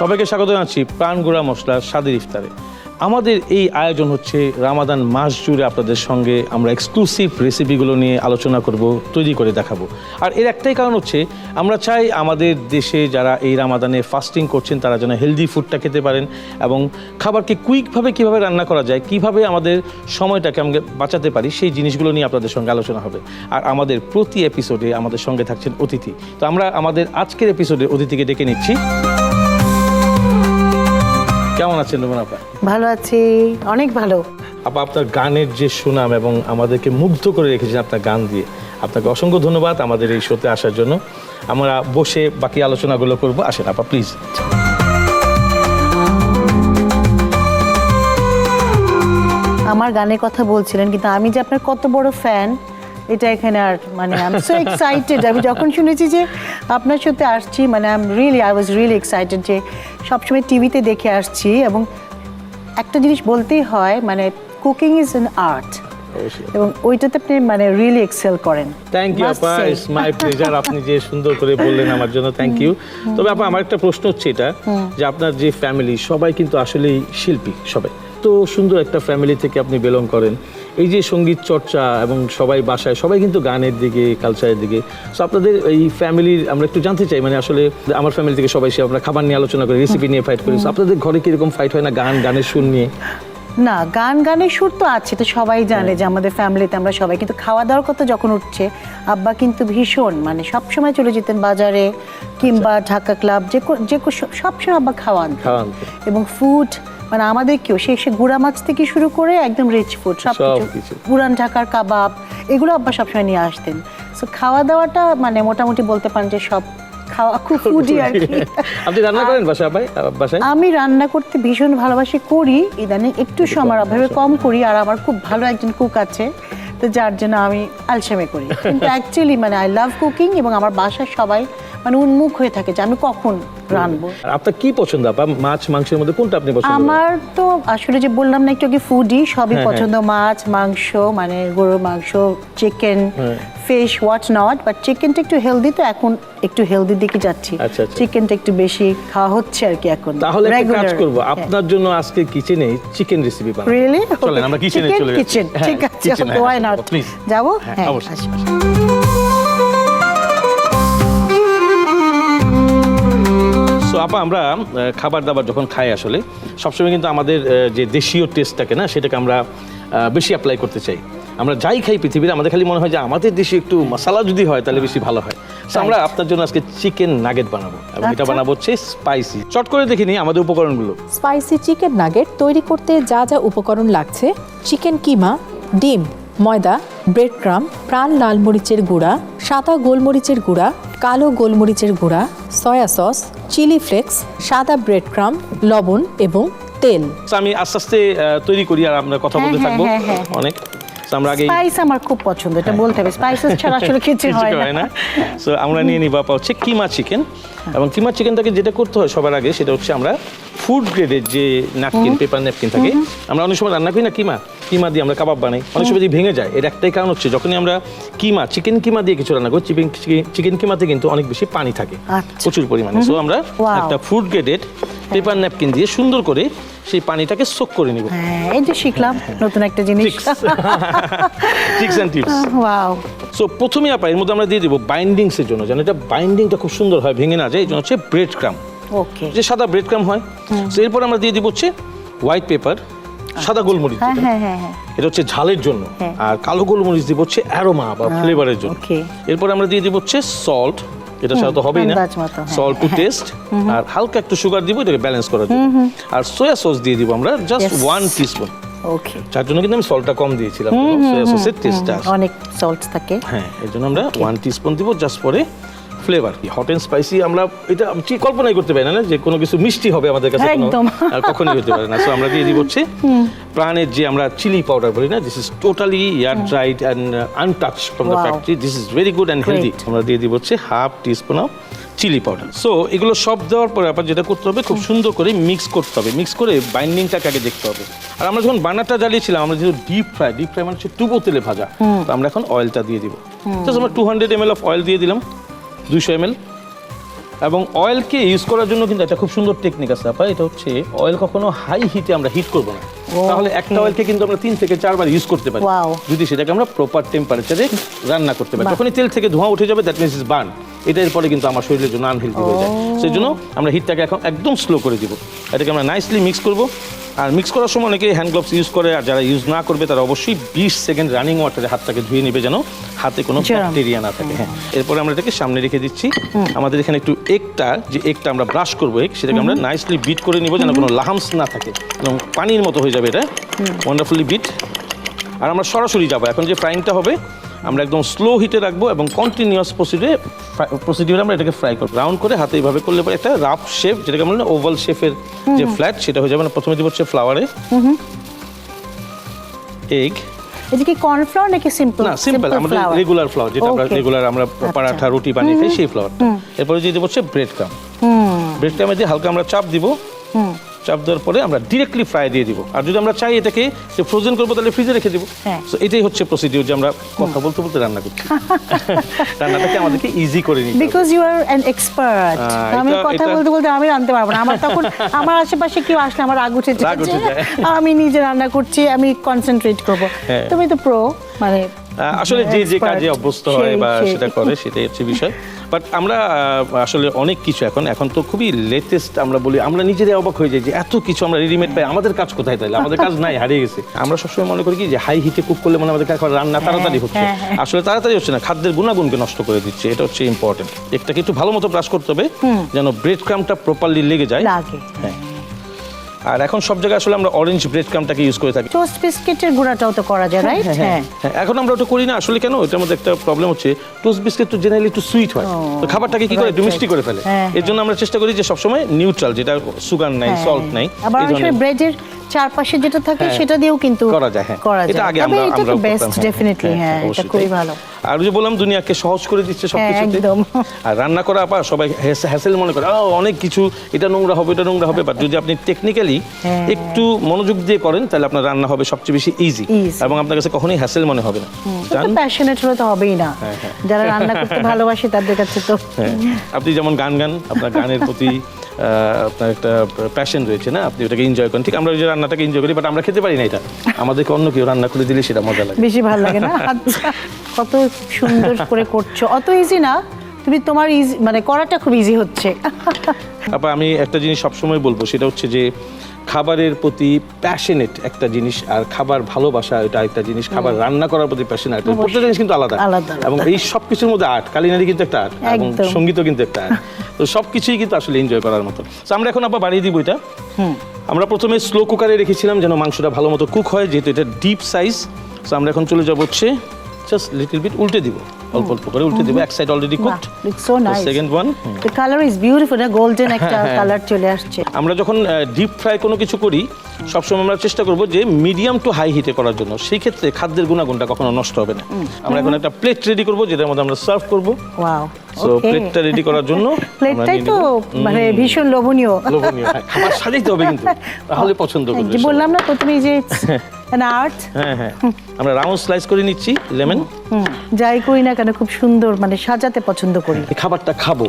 সবাইকে স্বাগত জানাচ্ছি প্রাণগুড়া মশলার স্বাদের ইফতারে। আমাদের এই আয়োজন হচ্ছে রামাদান মাস জুড়ে আপনাদের সঙ্গে আমরা এক্সক্লুসিভ রেসিপিগুলো নিয়ে আলোচনা করব, তৈরি করে দেখাবো। আর এর একটাই কারণ হচ্ছে, আমরা চাই আমাদের দেশে যারা এই রামাদানে ফাস্টিং করছেন, তারা যেন হেলদি ফুডটা খেতে পারেন এবং খাবারকে কুইকভাবে কীভাবে রান্না করা যায়, কীভাবে আমাদের সময়টাকে আমরা বাঁচাতে পারি, সেই জিনিসগুলো নিয়ে আপনাদের সঙ্গে আলোচনা হবে। আর আমাদের প্রতি এপিসোডে আমাদের সঙ্গে থাকছেন অতিথি। তো আমরা আমাদের আজকের এপিসোডে অতিথিকে ডেকে নিচ্ছি। কেমন আছেন রুমান আপা? ভালো আছি অনেক ভালো। আপা আপনার গানের যে সুনাম এবং আমাদেরকে মুগ্ধ করে রেখেছেন আপনার গান দিয়ে আপনাকে অসংখ্য ধন্যবাদ আমাদের এই শোতে আসার জন্য। আমরা বসে বাকি আলোচনাগুলো করব আসেন আপা প্লিজ আমার গানের কথা বলছিলেন কিন্তু আমি যে আপনার কত বড় ফ্যান এটা এখানে আর মানে আই এম সো এক্সাইটেড আমি যখন শুনেছি যে আপনার সাথে আসছি মানে I am really I was really excited যে সবসময় টিভিতে দেখে আসছি এবং একটা জিনিস বলতেই হয় মানে কুকিং ইজ অ্যান আর্ট এবং ওইটাতে আপনি মানে রিয়েলি এক্সেল করেন। থ্যাংক ইউ আপা। ইটস মাই প্লেজার আপনি যে সুন্দর করে বললেন আমার জন্য থ্যাংক ইউ তবে আপা আমার একটা প্রশ্ন হচ্ছে এটা যে আপনার যে ফ্যামিলি সবাই কিন্তু আসলেই শিল্পী সবাই। তো সুন্দর একটা ফ্যামিলি থেকে আপনি বিলং করেন। এই যে সংগীত চর্চা এবং সবাই বাসায় সবাই কিন্তু গানের দিকে কালচারের দিকে। সো আপনাদের এই ফ্যামিলির আমরা একটু জানতে চাই মানে আসলে আমার ফ্যামিলি থেকে সবাই সে আমরা খাবার নিয়ে আলোচনা করি রেসিপি নিয়ে ফাইট করি। আপনাদের ঘরে কীরকম ফাইট হয় না গান গানের সুর নিয়ে? না গান গানের সুর তো আছে তো সবাই জানে যে আমাদের ফ্যামিলিতে আমরা সবাই কিন্তু খাওয়া দাওয়ার কথা যখন উঠছে আব্বা কিন্তু ভীষণ মানে সবসময় চলে যেতেন বাজারে কিংবা ঢাকা ক্লাব যে যে সব- সবসময় আব্বা খাওয়ান। এবং ফুড মানে আমাদের কেউ সে সে গুড়া মাছ থেকে শুরু করে একদম রিচ ফুড সব কিছু পুরান ঢাকার কাবাব এগুলো আব্বা সবসময় নিয়ে আসতেন। সো খাওয়া দাওয়াটা মানে মোটামুটি বলতে পারেন যে সব খাওয়া খুব ফুডি আর কি। আপনি রান্না করেন বাসায় বাসায়? আমি রান্না করতে ভীষণ ভালোবাসি করি। ইদানিং একটু সময় অভাবে কম করি আর আমার খুব ভালো একজন কুক আছে তো যার জন্য আমি আলসেমে করি। কিন্তু অ্যাকচুয়ালি মানে আই লাভ কুকিং এবং আমার বাসার সবাই মানে উন্মুখ হয়ে থাকে যে আমি কখন রানবো আর আপনার কি পছন্দ? আপা মাছ মাংসের মধ্যে কোনটা আপনি পছন্দ করেন? আমার তো আসলে যে বললাম না একটু আগে ফুডি সবই হ্যাঁ, পছন্দ। মাছ মাংস মানে গরুর মাংস চিকেন হ্যাঁ। ফিশ হোয়াট নট বাট চিকেনটা একটু হেলদি তো এখন একটু হেলদির দিকে যাচ্ছি। আচ্ছা, আচ্ছা। চিকেনটা একটু বেশি খাওয়া হচ্ছে আর কি এখন। তাহলে একটা কাজ Regular, করব। হ্যাঁ। আপনার জন্য আজকে কিচেনে চিকেন রেসিপি বানাবো। রিয়েলি চলেন আমরা কিচেনে চলে যাই কিচেন ঠিক আছে ওয়াই নট যাব? হ্যাঁ, হ্যাঁ অবশ্যই। আপা আমরা খাবার দাবার যখন খাই আসলে সবসময় কিন্তু আমাদের যে দেশীয় টেস্টটাকে না সেটাকে আমরা বেশি অ্যাপ্লাই করতে চাই। আমরা যাই খাই পৃথিবীর আমাদের খালি মনে হয় যে আমাদের দেশে একটু মশলা যদি হয় তাহলে বেশি ভালো হয়। So আমরা আপনার জন্য আজকে চিকেন নাগেট বানাবো। এবং এটা আচ্ছা। বানাবো হচ্ছে স্পাইসি চট করে দেখে নিই আমাদের উপকরণগুলো। স্পাইসি চিকেন নাগেট তৈরি করতে যা যা উপকরণ লাগছে চিকেন কিমা ডিম। ময়দা ব্রেড ক্রাম প্রাণ লাল মরিচের গুঁড়া সাদা গোলমরিচের গুঁড়া কালো গোলমরিচের গুঁড়া সয়া সস চিলি ফ্লেক্স সাদা ব্রেড ক্রাম লবণ এবং তেল। আমি আস্তে আস্তে তৈরি করি আর আমরা কথা হ্যাঁ, বলতে হ্যাঁ, থাকব। হ্যাঁ। অনেক। আমরা আগে স্পাইস আমার খুব পছন্দ এটা বলতে হবে। স্পাইসেস ছাড়া আসলে কিছু হয় না। না। সো আমরা নিয়ে নিব আপা হচ্ছে কিমা চিকেন। এবং কিমা চিকেনটাকে যেটা করতে হয় সবার আগে সেটা হচ্ছে আমরা ফুড গ্রেডের যে ন্যাপকিন পেপার ন্যাপকিন থাকে আমরা অনেক সময় রান্না করি না কিমা? কিমা দিয়ে আমরা কাবাব বানাই। অনেক সময় যদি ভেঙে যায় এর একটাই কারণ হচ্ছে যখনই আমরা কিমা চিকেন কিমা দিয়ে কিছু রান্না করি চিকেন চিকেন কিমাতে কিন্তু অনেক বেশি পানি থাকে আচ্ছা। প্রচুর পরিমাণে। সো আমরা একটা ফুড গ্রেডেড পেপার ন্যাপকিন দিয়ে সুন্দর করে সেই পানিটাকে সোক করে নিব। হ্যাঁ এই যে শিখলাম নতুন একটা জিনিস। Tips and tips wow so প্রথমে আপা এর মধ্যে আমরা দিয়ে দেবো বাইন্ডিংসের জন্য যেন এটা বাইন্ডিংটা খুব সুন্দর হয় ভেঙে না যায় এই জন্য হচ্ছে ব্রেড ক্রাম ওকে যে সাদা ব্রেড ক্রাম হয় সো এরপর আমরা দিয়ে দিব হচ্ছে হোয়াইট পেপার সাদা গোলমরিচ হ্যাঁ হ্যাঁ হ্যাঁ এটা হচ্ছে ঝালের জন্য। আর কালো গোলমরিচ দিব হচ্ছে অ্যারোমা বা ফ্লেভারের জন্য. এরপর আমরা দিয়ে দিব হচ্ছে সল্ট এটা ছাড়া তো হবেই না। Salt two. টেস্ট আর হালকা একটু সুগার দিব এটাকে ব্যালেন্স করার জন্য। আর সোয়া সস দিয়ে দিব আমরা জাস্ট ওয়ান টিস্পুন ওকে যার জন্য কিন্তু আমি সল্টটা কম দিয়েছিলাম। সোয়া সসের টেস্টটা অনেক সল্ট থাকে। হ্যাঁ এর জন্য আমরা ওয়ান টিস্পুন দিব। জাস্ট পরে ফ্লেভার কি? হট অ্যান্ড স্পাইসি আমরা এটা ঠিক কল্পনাই করতে পারি না যে কোনো কিছু মিষ্টি হবে আমাদের কাছে একদম। আর কখনোই হতে পারে না। সো আমরা দিয়ে দিব হচ্ছে প্রাণের যে আমরা চিলি পাউডার বলি না this is totally air dried and untouch from the factory this is very good and healthy আমরা দিয়ে দিব হচ্ছে half teaspoon of chilli powder so এগুলো সব দেওয়ার পরে আবার যেটা করতে হবে খুব সুন্দর করে মিক্স করতে হবে। মিক্স করে বাইন্ডিংটাকে আগে দেখতে হবে। আর আমরা যখন বানারটা জ্বালিয়েছিলাম আমরা যেহেতু ডিপ ফ্রাই ডিপ ফ্রাই মানে হচ্ছে টুবো তেলে ভাজা। তো আমরা এখন অয়েলটা দিয়ে দিব। জাস্ট আমরা two hundred M L of oil দিয়ে দিলাম। দুইশো এম এবং অয়েলকে ইউজ করার জন্য কিন্তু একটা খুব সুন্দর টেকনিক আছে আপা। এটা হচ্ছে অয়েল কখনো হাই হিটে আমরা হিট করব না। তাহলে একটা অয়েলকে কিন্তু আমরা তিন থেকে চারবার ইউজ করতে পারি। যদি সেটাকে আমরা প্রপার টেম্পারেচারে রান্না করতে পারি। বাহ। যখনই তেল থেকে ধোঁয়া উঠে যাবে দ্যাট মিনস ইজ বার্ন এটা এরপরে কিন্তু আমার শরীরের জন্য আনহেলদি হয়ে যায়। সেই জন্য আমরা হিটটাকে এখন একদম স্লো করে দিব। এটাকে আমরা নাইসলি মিক্স করব। আর মিক্স করার সময় অনেকে হ্যান্ড গ্লোভস ইউজ করে আর যারা ইউজ না করবে তারা অবশ্যই বিশ সেকেন্ড রানিং ওয়াটারে হাতটাকে ধুয়ে নেবে যেন হাতে কোনো ব্যাকটেরিয়া না থাকে। হ্যাঁ এরপরে আমরা এটাকে সামনে রেখে দিচ্ছি। আমাদের এখানে একটু একটা যে একটা আমরা ব্রাশ করব এক সেটাকে আমরা নাইসলি বিট করে নিব যেন কোনো লাহামস না থাকে এবং পানির মতো হয়ে যাবে এটা। ওয়ান্ডারফুলি বিট আর আমরা সরাসরি যাব এখন যে ফ্রাইংটা হবে আমরা একদম স্লো হিটে রাখব এবং কন্টিনিউয়াস প্রসিডিউরে প্রসিডিউরে আমরা এটাকে ফ্রাই করব। রাউন্ড করে হাতে এইভাবে করলে পরে একটা রাফ শেপ যেটাকে আমরা ওভাল শেপের যে ফ্ল্যাট সেটা হয়ে যাবে না। প্রথমে দিব হচ্ছে ফ্লাওয়ারে এগ এটা কি কর্নফ্লাওয়ার নাকি সিম্পল না সিম্পল রেগুলার ফ্লাওয়ার যেটা আমরা রেগুলার আমরা পরাঠা রুটি বানিয়ে খাই সেই ফ্লাওয়ারটা এরপরে দিয়ে দেবো হচ্ছে ব্রেড ক্রাম ব্রেড ক্রামে দিয়ে হালকা আমরা চাপ দিব। চাপ দেওয়ার পরে আমরা ডিরেক্টলি ফ্রাই দিয়ে দিব আর যদি আমরা চাই এটাকে যে ফ্রোজেন করব তাহলে ফ্রিজে রেখে দিব হ্যাঁ। সো এটাই হচ্ছে প্রসিডিউর যে আমরা কথা বলতে বলতে রান্না করছি রান্নাটাকে আমাদেরকে ইজি করে হবে। Because you are an expert আমি কথা বলতে বলতে আমি রাঁধতে পারব না আমার তখন আমার আশেপাশে কেউ আসলে আমার রাগ উঠে। আমি নিজে রান্না করছি আমি কনসেন্ট্রেট করব হ্যাঁ। তুমি তো প্রো মানে আসলে যে যে কাজে অভ্যস্ত হয় বা সেটা করে সেটাই হচ্ছে বিষয় বাট আমরা আসলে অনেক কিছু এখন এখন তো খুবই লেটেস্ট আমরা বলি আমরা নিজেরাই অবাক হয়ে যাই যে এত কিছু আমরা রেডিমেড পাই আমাদের কাজ কোথায় তাহলে? আমাদের কাজ নাই হারিয়ে গেছে। আমরা সবসময় মনে করি কি যে হাই হিটে কুক করলে মানে আমাদের কাজ রান্না তাড়াতাড়ি হচ্ছে। হ্যাঁ, হ্যাঁ। আসলে তাড়াতাড়ি হচ্ছে না খাদ্যের গুণাগুণকে নষ্ট করে দিচ্ছে এটা হচ্ছে ইম্পর্টেন্ট একটাকে একটু ভালো মতো ব্রাশ করতে হবে যেন ব্রেড ক্রামটা প্রপারলি লেগে যায়। হ্যাঁ। আর এখন সব জায়গায় আসলে আমরা অরেঞ্জ ব্রেড ক্রামটাকে ইউজ করে থাকি। টোস্ট বিস্কিটের গুঁড়াটাও তো করা যায় রাইট হ্যাঁ হ্যাঁ এখন আমরা ওটা করি না আসলে কেন? এটার মধ্যে একটা প্রবলেম হচ্ছে টোস্ট বিস্কিট তো জেনারেলি একটু সুইট হয়। তো খাবারটাকে কি করে? ডুমিস্টি একটু মিষ্টি করে ফেলে। হ্যাঁ, এর জন্য আমরা চেষ্টা করি যে সবসময় নিউট্রাল যেটা সুগার নাই হ্যাঁ। সল্ট নাই আবার ব্রেডের চারপাশে যেটা থাকে হ্যাঁ। সেটা দিয়েও কিন্তু করা যায় হ্যাঁ। করা এটা আগে আমরা এটা বেস্ট হ্যাঁ, ডেফিনেটলি হ্যাঁ এটা খুবই ভালো। আর যে বললাম দুনিয়াকে সহজ করে দিচ্ছে সব হ্যাঁ, একদম। আর রান্না করা আপা সবাই হ্যাসেল মনে করে "আহ, অনেক কিছু এটা নোংরা হবে এটা নোংরা হবে। বাট যদি আপনি টেকনিক্যালি হ্যাঁ। একটু মনোযোগ দিয়ে করেন তাহলে আপনার রান্না হবে সবচেয়ে বেশি ইজি এবং আপনার কাছে কখনোই হ্যাসেল মনে হবে না। প্যাশনেট হলে তো হবেই না। হ্যাঁ, হ্যাঁ। যারা রান্না করতে ভালোবাসে তাদের কাছে তো হ্যাঁ। আপনি যেমন গান গান আপনার গানের প্রতি আহ, আপনার একটা প্যাশন রয়েছে না? আপনি ওটাকে এনজয় করেন। ঠিক আমরা যে রান্নাটাকে এনজয় করি বাট আমরা খেতে পারি না এটা। আমাদেরকে অন্য কেউ রান্না করে দিলে সেটা মজা লাগে। বেশি ভালো লাগে না? আচ্ছা কত সুন্দর করে করছ। অত ইজি না তুমি তোমার ইজি মানে করাটা খুব ইজি হচ্ছে। আপা আমি একটা জিনিস সবসময় বলব সেটা হচ্ছে যে খাবারের প্রতি প্যাশনেট একটা জিনিস আর খাবার ভালোবাসা এটা একটা জিনিস খাবার রান্না করার প্রতি প্যাশন একটা প্রত্যেকটা জিনিস কিন্তু আলাদা। এবং এই সব কিছুর মধ্যে আর্ট কালিনারি কিন্তু একটা আর্ট এবং সঙ্গীতও কিন্তু একটা আর্ট তো সব কিছুই কিন্তু আসলে এনজয় করার মতো। তো আমরা এখন আবার বাড়িয়ে দিব এটা। আমরা প্রথমে স্লো কুকারে রেখেছিলাম যেন মাংসটা ভালো মতো কুক হয় যেহেতু এটা ডিপ সাইজ তো আমরা এখন চলে যাব হচ্ছে জাস্ট লিটল বিট উল্টে দিব। অল্প অল্প করে উল্টে দিব এক side already cooked so nice second one the colour is beautiful না? গোল্ডেন একটা হ্যাঁ, কালার চলে আসছে। আমরা যখন ডিপ ফ্রাই কোনো কিছু করি সবসময় আমরা চেষ্টা করব যে মিডিয়াম টু হাই হিটে করার জন্য। সেই ক্ষেত্রে খাদ্যের গুণাগুণটা কখনো নষ্ট হবে না। আমরা এখন একটা প্লেট রেডি করব যেটার মধ্যে আমরা সার্ভ করব। ওয়াও সো প্লেটটা রেডি করার জন্য প্লেটটাই তো। মানে ভীষণ লোভনীয়। লোভনীয় হ্যাঁ, খাবার সাজাইতে হবে কিন্তু। তাহলে পছন্দ করবে বললাম না প্রথমে যে আর্ট হ্যাঁ হ্যাঁ। আমরা রাউন্ড স্লাইস করে নিচ্ছি লেমন যাই করি না কেন খুব সুন্দর মানে সাজাতে পছন্দ করি। এই খাবারটা খাব।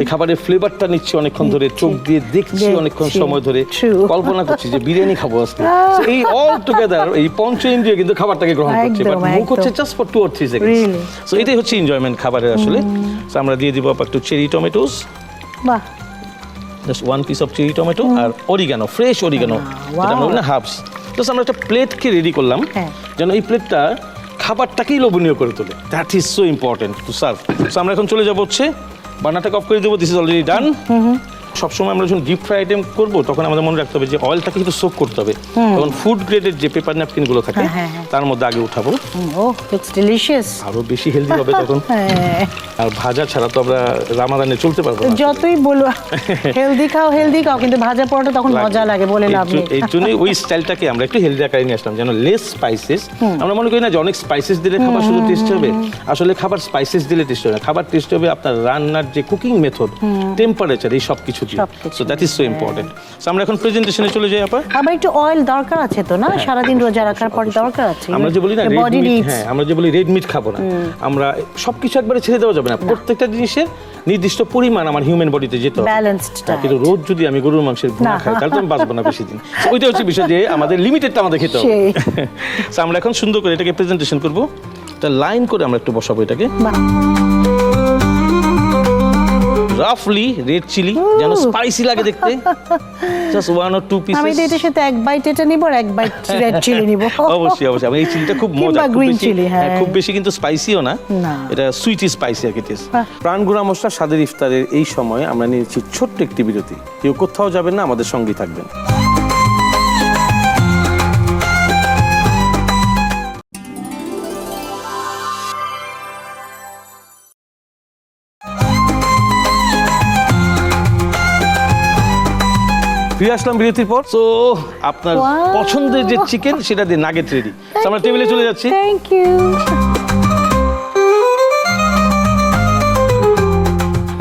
এই খাবারের ফ্লেভারটা নিচ্ছি অনেকক্ষণ ধরে চোখ দিয়ে দেখছি। অনেকক্ষণ সময় ধরে। কল্পনা করছি যে বিরিয়ানি খাব আজকে। এই অল টুগেদার এই পঞ্চ ইন্দ্রিয় কিন্তু খাবারটাকে গ্রহণ করছে। বাট মুখ হচ্ছে just for two or three seconds so এটাই হচ্ছে এনজয়মেন্ট খাবারের আসলে। সো আমরা দিয়ে দিব একটু চেরি টমেটোস বাহ। Just one piece of cherry tomato R oregano fresh oregano. যেটা আমরা বলি হার্বস আমরা একটা প্লেটকে রেডি করলাম হ্যাঁ। যেন এই প্লেটটা খাবারটাকেই লোভনীয় করে তোলে। That is so important to serve so আমরা এখন চলে যাব হচ্ছে বান্নাটাকে অফ করে দেবো দিস ইজ অলরেডি ডান সবসময় আমরা যখন ডিপ ফ্রাই আইটেম করব তখন আমাদের মনে রাখতে হবে যে অয়েলটাকে কিন্তু সোক করতে হবে। তখন ফুড গ্রেডের যে পেপার ন্যাপকিনগুলো থাকে হ্যাঁ, হ্যাঁ, হ্যাঁ। তার মধ্যে আগে উঠাবো। ও লুকস ডিলিশিয়াস আরও বেশি হেলদি হবে তখন। আর ভাজা ছাড়া তো আমরা রামাদানে চলতে পারব না। যতই বলো হেলদি খাও হেলদি খাও কিন্তু ভাজা পরোটা তখন মজা লাগে বলে লাভ নেই। এই জন্যই ওই স্টাইলটাকে আমরা একটু হেলদি আকারে নিয়ে আসলাম যেন লেস স্পাইসেস আমরা মনে করি না যে অনেক স্পাইসেস দিলে খাবার শুধু টেস্ট হবে। আসলে খাবার স্পাইসেস দিলে টেস্ট হবে না। খাবার টেস্ট হবে আপনার রান্নার যে কুকিং মেথড টেম্পারেচার এই সব কিছু কিছু। So that is so important so আমরা এখন প্রেজেন্টেশনে চলে যাই আপা। আবার একটু অয়েল দরকার আছে তো না? সারাদিন রোজা রাখার পর দরকার আছে। আমরা যে বলি না রেড মিট হ্যাঁ আমরা যে বলি রেড মিট খাব না। আমরা সবকিছু একবারে ছেড়ে দেওয়া যাবে না। প্রত্যেকটা জিনিসের নির্দিষ্ট পরিমাণ আমার হিউম্যান বডিতে যেতে হবে। হ্যাঁ, কিন্তু রোজ যদি আমি গরুর মাংসের ভুনা খাই তাহলে তো আমি বাঁচবো না বেশি দিন। ওইটা হচ্ছে বিষয় যে আমাদের লিমিটেডটা আমাদের খেতে হবে। আমরা এখন সুন্দর করে এটাকে প্রেজেন্টেশন করব। একটা লাইন করে আমরা একটু বসাবো এটাকে। রাফলি রেড চিলি যেন স্পাইসি লাগে দেখতে। Just one or two piece আমি তো এটার সাথে এক বাইট এটা নিব আর এক বাইট রেড চিলি নিব। অবশ্যই অবশ্যই। আমি এই চিলিটা খুব মজা খুব green বেশি- হ্যাঁ। খুব বেশি কিন্তু স্পাইসিও না। এটা সুইট স্পাইসি আর কি টেস্ট প্রাণ প্রাণগুড়া মশলা স্বাদের ইফতারের এই সময় আমরা নিয়েছি ছোট্ট একটি বিরতি। কেউ কোথাও যাবেন না আমাদের সঙ্গেই থাকবেন। ফিরে আসলাম বিরতির পর। তো আপনার পছন্দের যে চিকেন সেটা দিয়ে নাগেট রেডি আমরা টেবিলে চলে যাচ্ছি। থ্যাংক ইউ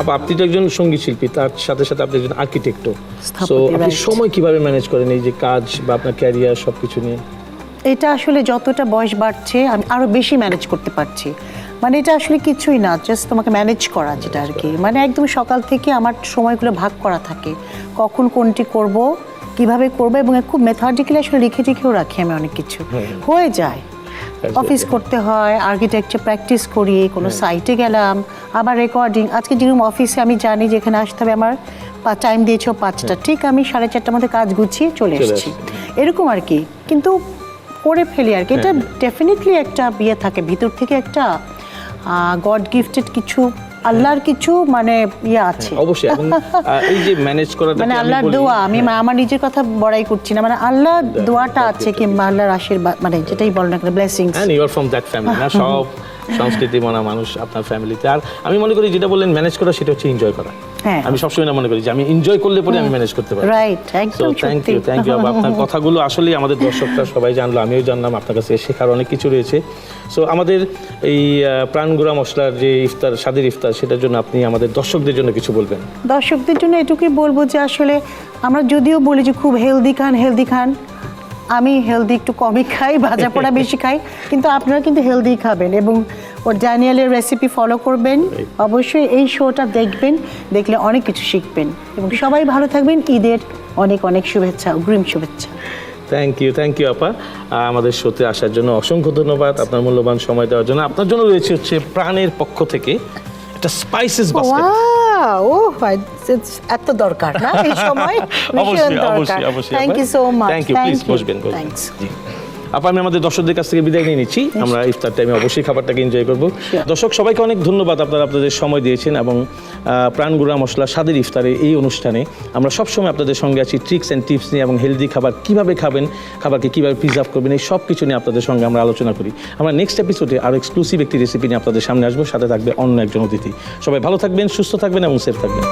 আপা আপনি তো একজন সংগীত শিল্পী তার সাথে সাথে আপনি একজন আর্কিটেক্টও সো আপনি সময় কীভাবে ম্যানেজ করেন এই যে কাজ বা আপনার ক্যারিয়ার সবকিছু নিয়ে? এটা আসলে যতটা বয়স বাড়ছে আমি আরও বেশি ম্যানেজ করতে পারছি। মানে এটা আসলে কিছুই না জাস্ট তোমাকে ম্যানেজ করা যেটা আর কি। মানে একদম সকাল থেকে আমার সময়গুলো ভাগ করা থাকে। কখন কোনটি করব কীভাবে করব এবং খুব মেথডিক্যালি আসলে লিখে টিখেও রাখি আমি অনেক কিছু। হয়ে যায়। অফিস করতে হয় আর্কিটেকচার প্র্যাকটিস করি কোনো সাইটে গেলাম আবার রেকর্ডিং আজকে যেরকম অফিসে আমি জানি যেখানে আসতে হবে আমার টাইম দিয়েছ পাঁচটা ঠিক আমি সাড়ে চারটার মধ্যে কাজ গুছিয়ে চলে চলে এসেছি এরকম আর কি। কিন্তু করে ফেলি আর কি। এটা ডেফিনেটলি একটা বিয়ে থাকে ভিতর থেকে একটা গড গিফটেড কিছু আল্লাহর কিছু মানে ইয়ে আছে। অবশ্যই। এখন এই যে ম্যানেজ মানে আল্লাহর দোয়া আমি আমার নিজের কথা বড়াই করছি না। মানে আল্লাহ দোয়াটা আছে কিংবা আল্লাহর আশীর্বাদ মানে যেটাই বল না কেন ব্লেসিংস হ্যাঁ you are from that family না সব সংস্কৃতি মানা মানুষ আপনার ফ্যামিলিতে আর আমি মনে করি যেটা বললেন ম্যানেজ করা সেটা হচ্ছে এনজয় করা। হ্যাঁ। আমি সবসময় না মনে করি যে আমি এনজয় করলে পরে আমি ম্যানেজ করতে পারি রাইট একদম থ্যাংক ইউ থ্যাংক ইউ আপনার কথাগুলো আসলেই আমাদের দর্শকরা সবাই জানলো আমিও জানলাম আপনার কাছে শেখার অনেক কিছু রয়েছে। সো আমাদের এই প্রাণগুড়া মশলার যে ইফতার স্বাদের ইফতার সেটার জন্য আপনি আমাদের দর্শকদের জন্য কিছু বলবেন। দর্শকদের জন্য এটুকুই বলব যে আসলে আমরা যদিও বলি যে খুব হেলদি খান হেলদি খান। আমি হেলদি একটু কমই খাই ভাজা পোড়া বেশি খাই কিন্তু আপনারা কিন্তু হেলদি খাবেন এবং ওর ড্যানিয়েলের রেসিপি ফলো করবেন। অবশ্যই এই শোটা দেখবেন দেখলে অনেক কিছু শিখবেন। এবং সবাই ভালো থাকবেন ঈদের অনেক অনেক শুভেচ্ছা অগ্রিম শুভেচ্ছা। থ্যাংক ইউ থ্যাংক ইউ আপা। আমাদের শোতে আসার জন্য অসংখ্য ধন্যবাদ আপনার মূল্যবান সময় দেওয়ার জন্য। আপনার জন্য রয়েছে হচ্ছে প্রাণের পক্ষ থেকে একটা স্পাইসেস বাস্কেট ও এত দরকার না? এই সময় অবশ্যই অবশ্যই অবশ্যই thank you so much thank you please বসবেন থ্যাংকস। আপা আমি আমাদের দর্শকদের কাছ থেকে বিদায় নিয়ে নিচ্ছি। আমরা ইফতার টাইমে অবশ্যই খাবারটাকে এনজয় করব। দর্শক সবাইকে অনেক ধন্যবাদ আপনারা আপনাদের সময় দিয়েছেন এবং প্রাণগুড়া মশলা স্বাদের ইফতারে এই অনুষ্ঠানে। আমরা সবসময় আপনাদের সঙ্গে আছি ট্রিক্স অ্যান্ড টিপস নিয়ে এবং হেলদি খাবার কীভাবে খাবেন খাবারকে কীভাবে প্রিজার্ভ করবেন এই সব কিছু নিয়ে আপনাদের সঙ্গে আমরা আলোচনা করি। আমরা নেক্সট এপিসোডে আরও এক্সক্লুসিভ একটি রেসিপি নিয়ে আপনাদের সামনে আসব। সাথে থাকবে অন্য একজন অতিথি। সবাই ভালো থাকবেন সুস্থ থাকবেন এবং সেফ থাকবেন।